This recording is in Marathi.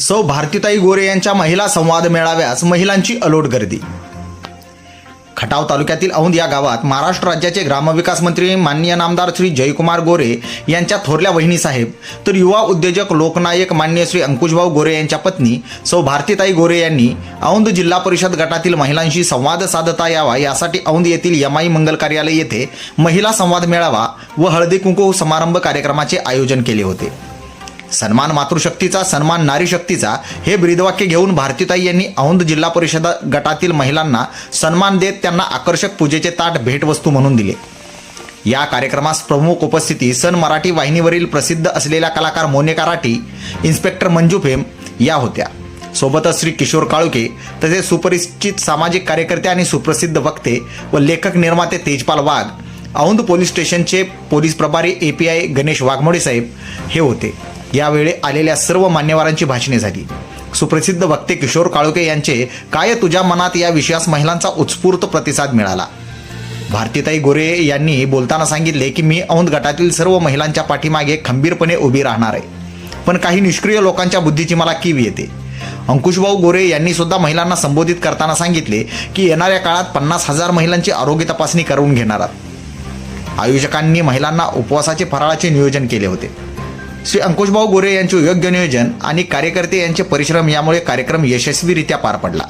सौ भारतीताई गोरे यांच्या महिला संवाद मेळाव्यास महिलांची अलोट गर्दी. खटाव तालुक्यातील औंध या गावात महाराष्ट्र राज्याचे ग्रामविकास मंत्री माननीय नामदार श्री जयकुमार गोरे यांच्या थोरल्या वहिनीसाहेब तर युवा उद्योजक लोकनायक मान्य श्री अंकुशभाऊ गोरे यांच्या पत्नी सौ भारतीताई गोरे यांनी औंध जिल्हा परिषद गटातील महिलांशी संवाद साधता यावा यासाठी औंध येथील यमाई मंगल कार्यालय येथे महिला संवाद मेळावा व हळदी कुंकू समारंभ कार्यक्रमाचे आयोजन केले होते. सन्मान मातृशक्तीचा सन्मान नारी शक्तीचा हे ब्रीदवाक्य घेऊन भारतीताई यांनी औंध जिल्हा परिषद गटातील महिलांना सन्मान देत त्यांना आकर्षक पूजेचे ताट भेटवस्तू म्हणून दिले. या कार्यक्रमास प्रमुख उपस्थिती सन मराठी वाहिनीवरील प्रसिद्ध असलेल्या कलाकार मोनिका राठी इन्स्पेक्टर मंजू फेम या होत्या. सोबतच श्री किशोर काळुके तसेच सुपरिचित सामाजिक कार्यकर्ते आणि सुप्रसिद्ध वक्ते व लेखक निर्माते तेजपाल वाघ औंध पोलीस स्टेशनचे पोलीस प्रभारी A P I Ganesh Waghmode साहेब हे होते. यावेळी आलेल्या सर्व मान्यवरांची भाषणे झाली. सुप्रसिद्ध वक्ते किशोर काळुके यांचे काय तुझ्या मनात या विषयास महिलांचा उत्स्फूर्त प्रतिसाद मिळाला? भारतीताई गोरे यांनी बोलताना सांगितले की मी औंध गटातील सर्व महिलांच्या पाठीमागे खंबीरपणे उभी राहणार आहे. पण काही निष्क्रिय लोकांच्या बुद्धीची मला कीव येते. अंकुशभाऊ गोरे यांनी सुद्धा महिलांना संबोधित करताना सांगितले की येणाऱ्या काळात पन्नास हजार महिलांची आरोग्य तपासणी करून घेणार आहोत. आयोजकांनी महिलांना उपवासाचे फराळाचे नियोजन केले होते. श्री अंकुशभाऊ गोरे यांचे योग्य नियोजन आणि कार्यकर्ते यांचे परिश्रम यामुळे कार्यक्रम यशस्वीरित्या पार पडला.